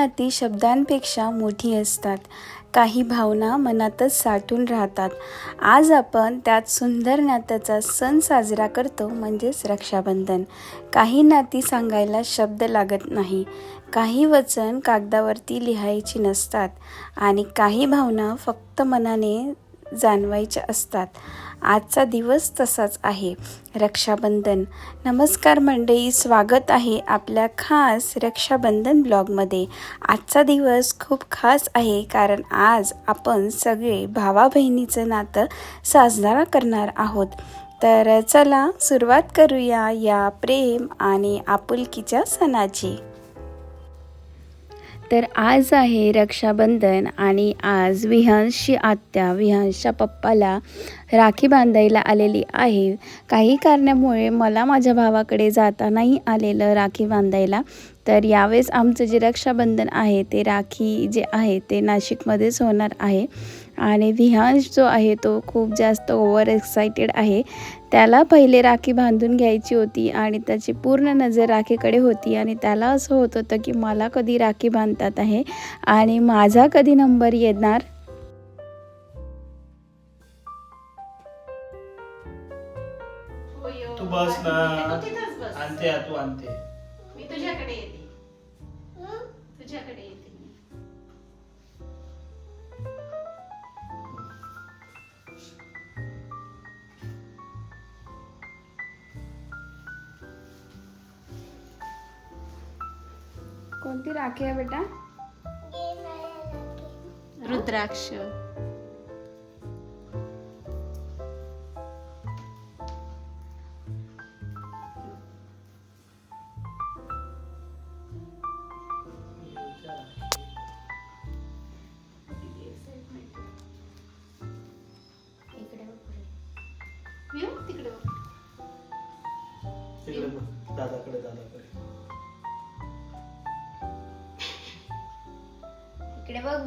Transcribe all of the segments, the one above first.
नाती शब्दांपेक्षा मोठी असतात. काही भावना मनातच साठून राहतात. आज आपण त्यात सुंदर नात्याचा सण साजरा करतो म्हणजेच रक्षाबंधन. काही नाती सांगायला शब्द लागत नाही. काही वचन कागदावरती लिहायची नसतात. आणि काही भावना फक्त मनाने जाणवायच्या असतात. आजचा दिवस तसाच आहे. रक्षाबंधन. नमस्कार मंडळी स्वागत आहे आपल्या खास रक्षाबंधन ब्लॉगमध्ये. आजचा दिवस खूप खास आहे कारण आज आपण सगळे भावा बहिणीचं नातं साजरा करणार आहोत. तर चला सुरुवात करूया या प्रेम आणि आपुलकीच्या सणाची. तर आज आहे रक्षाबंधन आणि आज विहांशची आत्या विहांशच्या पप्पाला राखी बांधायला आलेली आहे. काही कारणामुळे मला माझ्या भावाकडे जाता नाही आलेलं राखी बांधायला. तर यावेळेस आमचं जे रक्षाबंधन आहे ते राखी जे आहे ते नाशिकमध्येच होणार आहे. आणि विहांश जो आहे तो खूप जास्त ओव्हर एक्सायटेड आहे. त्याला पहिले राखी बांधून घ्यायची होती आणि त्याची पूर्ण नजर राखीकडे होती आणि त्याला असं होत होतं की मला कधी राखी बांधतात आहे आणि माझा कधी नंबर येणार? तू बस ना. तू तिथंच बस. आणते तू आणते. मी तुझ्याकडे येते. तुझ्याकडे राखी आहे बेटा रुद्राक्ष तिकडे बघ. तिकडे बघ दादाकडे दादाकडे इकडे बघ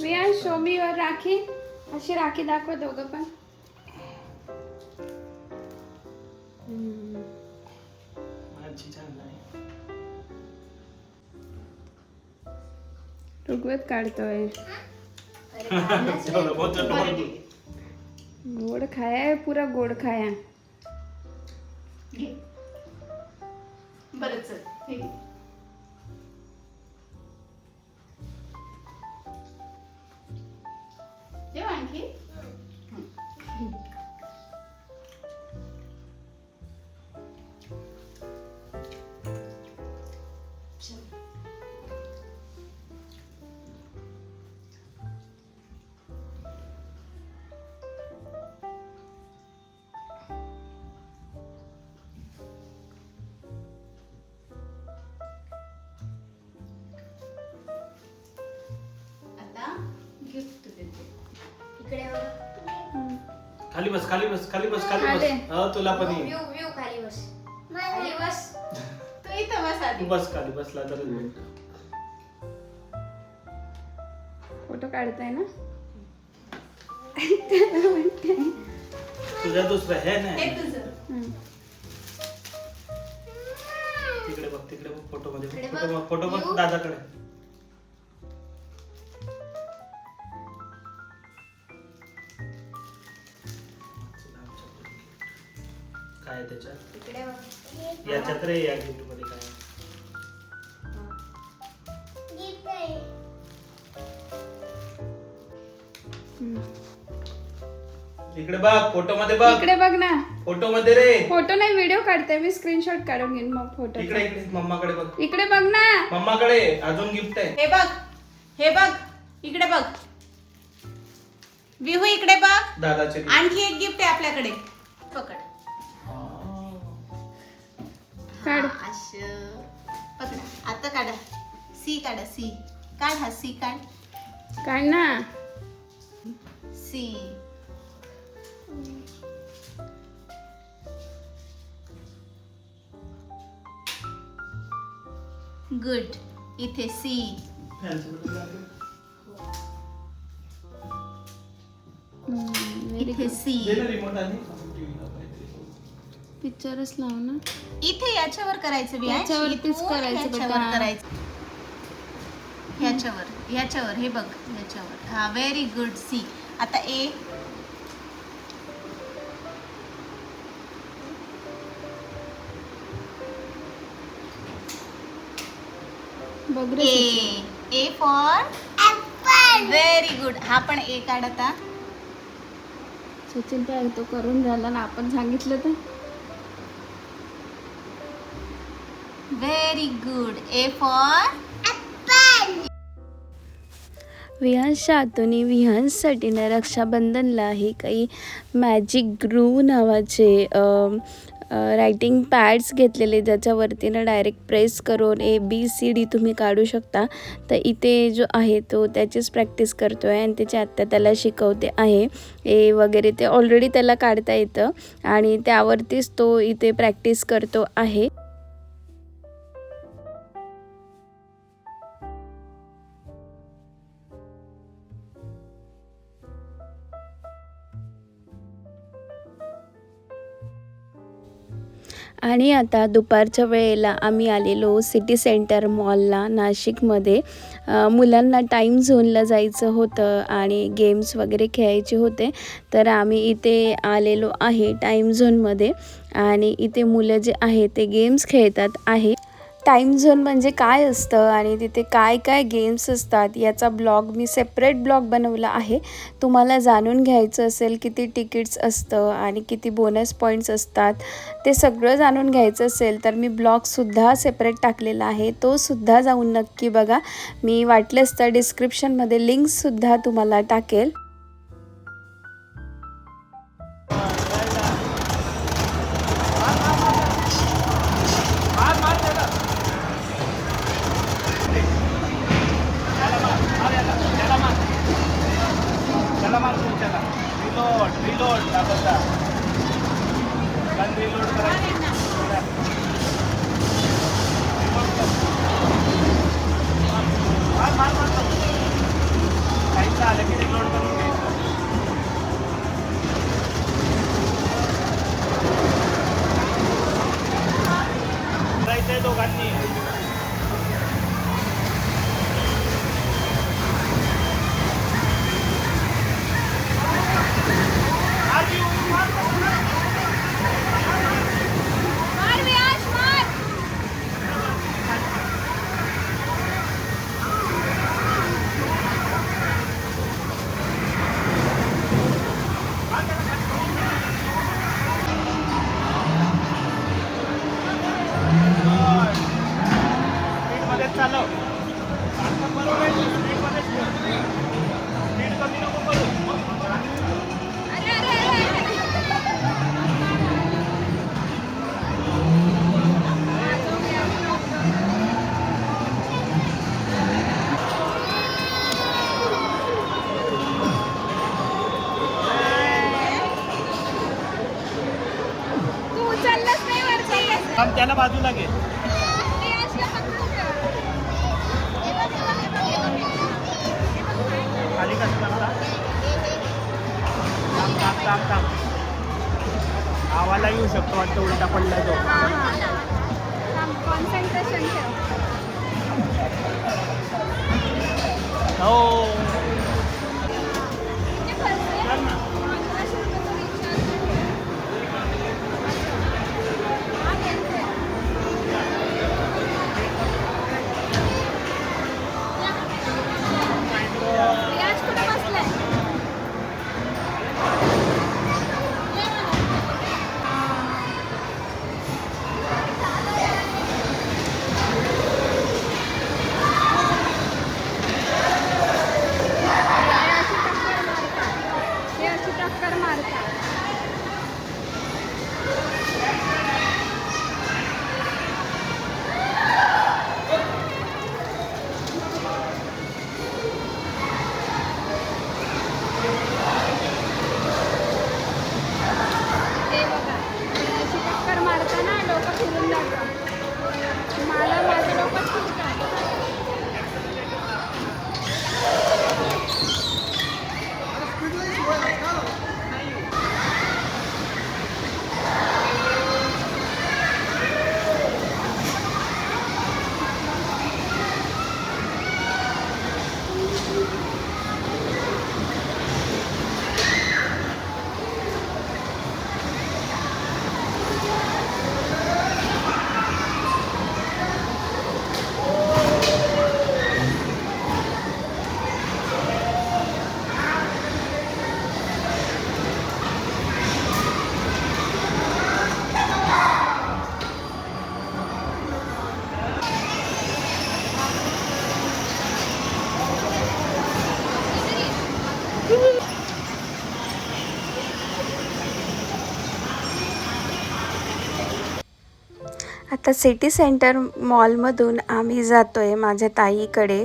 मी शोमी और शोमीवर राखी अशी राखी दाखव दोघं पण. ऋग्वेद काढतोय. गोड खाया पुरा गोड खाया. घे. बरं चल हे खाली बस खाली बस खाली बस खाली. बस. हा तुला पण ये. व्ह्यू व्ह्यू खाली बस. खाली बस. तू इथं बस आधी. बस खाली बसला तरच भेट फोटो काढताय ना? तुझ्या दुसरं हे हे नाही तुझं. हम्म. तिकडे बघ तिकडे बघ फोटो मध्ये. फोटो बघ. फोटो बघ. दादाकडे. इकडे बघ. याच्यात रे या गिफ्टमध्ये काय? आहे? इकडे बघ फोटो मध्ये बघ. इकडे बघ ना. फोटो मध्ये रे. फोटो नाही व्हिडिओ काढते. मी स्क्रीनशॉट काढून घेईन मग फोटो. इकडे इकडे मम्माकडे बघ. इकडे बघ ना. मम्माकडे अजून गिफ्ट आहे. हे बघ हे बघ इकडे बघ. विहू इकडे बघ. दादाचे आणखी एक गिफ्ट आहे आपल्याकडे. पकड. काढ. हा, असं. पकडा आता काढा. सी काढा सी. काढ हा सी काढ. काढ ना. सी. गुड. इथे सी. इथे सी. पिक्चरच लाव ना. इथे याच्यावर करायचं. याच्यावरतीच करायचं बेटा. करायचं. ह्याच्यावर ह्याच्यावर हे बघ ह्याच्यावर. हा व्हेरी गुड सी आता ए. बघ रे A A for very good हा पण ए काढ आता सचिन काय तो करून झाला ना. आपण सांगितलं तर. व्हेरी गुड ए फॉर विहांसच्या विहंससाठी ना रक्षाबंधनला हे काही मॅजिक ग्रू नावाचे रायटिंग पॅड्स घेतलेले ज्याच्यावरती ना डायरेक्ट प्रेस करून ए बी सी डी तुम्ही काढू शकता. तर इथे जो आहे तो त्याचीच प्रॅक्टिस करतो आहे आणि त्याची आत्ता त्याला शिकवते आहे. ए वगैरे ते ऑलरेडी त्याला काढता येतं आणि त्यावरतीच तो इथे प्रॅक्टिस करतो आहे. आणि आता दुपारच्या वेळेला आम्ही आलेलो सिटी सेंटर मॉलला नाशिकमध्ये. मुलांना टाईम झोनला जायचं होतं आणि गेम्स वगैरे खेळायचे होते. तर आम्ही इथे आलेलो आहे टाईम झोनमध्ये. आणि इथे मुलं जे आहे ते गेम्स खेळतात आहे. टाईम झोन म्हणजे काय असतं आणि तिथे काय काय गेम्स असतात याचा ब्लॉग मी सेपरेट ब्लॉग बनवला आहे. तुम्हाला जाणून घ्यायचं असेल किती तिकीट्स असतं आणि किती बोनस पॉईंट्स असतात. ते सगळं जाणून घ्यायचं असेल तर मी ब्लॉगसुद्धा सेपरेट टाकलेला आहे. तोसुद्धा जाऊन नक्की बघा. मी वाटलंच तर डिस्क्रिप्शनमध्ये लिंक्ससुद्धा तुम्हाला टाकेल. रिलोड रिलोड दाखवता गन रिलोड करायची मार काहीच आलं की रिलोड करून घ्यायचं करायचंय दोघांनी थांब त्याला बाजूला घे. खाली कसं लागला थांब थांब थांब थांब. आवाला येऊ शकतो वाटतं उलटा पडला तो. कॉन्सन्ट्रेशन हो. आता सिटी सेंटर मॉलमधून आम्ही जातो आहे माझ्या ताईकडे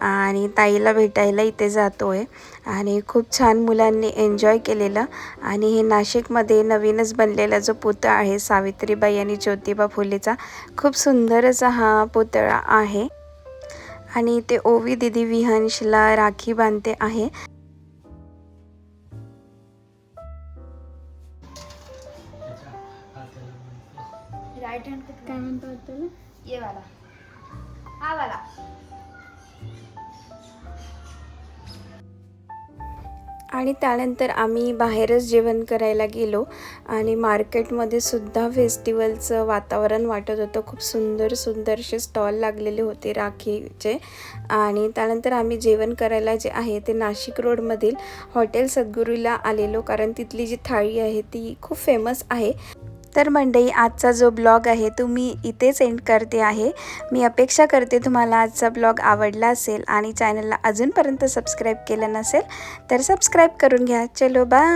आणि ताईला भेटायला इथे जातो आहे आणि खूप छान मुलांनी एन्जॉय केलेलं. आणि हे नाशिकमध्ये नवीनच बनलेला जो पुतळा आहे सावित्रीबाई आणि ज्योतिबा फुलेचा खूप सुंदर असा हा पुतळा आहे. आणि ते ओवी दिदी विहंशला राखी बांधते आहे. काय म्हणतो ये वाला. हा वाला. आणि त्यानंतर आम्ही बाहेरच जेवण करायला गेलो आणि मार्केटमध्ये सुद्धा फेस्टिवलचं वातावरण वाटत होतं. खूप सुंदर सुंदरसे स्टॉल लागलेले होते राखीचे. आणि त्यानंतर आम्ही जेवण करायला जे आहे ते नाशिक रोडमधील हॉटेल सद्गुरूला आलेलो कारण तिथली जी थाळी आहे ती खूप फेमस आहे. तर मंडई आजचा जो ब्लॉग आहे तो मी इथेच एंड करते आहे. मी अपेक्षा करते तुम्हाला आजचा ब्लॉग आवडला असेल आणि चॅनलला अजूनपर्यंत सबस्क्राईब केलं नसेल तर सबस्क्राईब करून घ्या. चलो बाय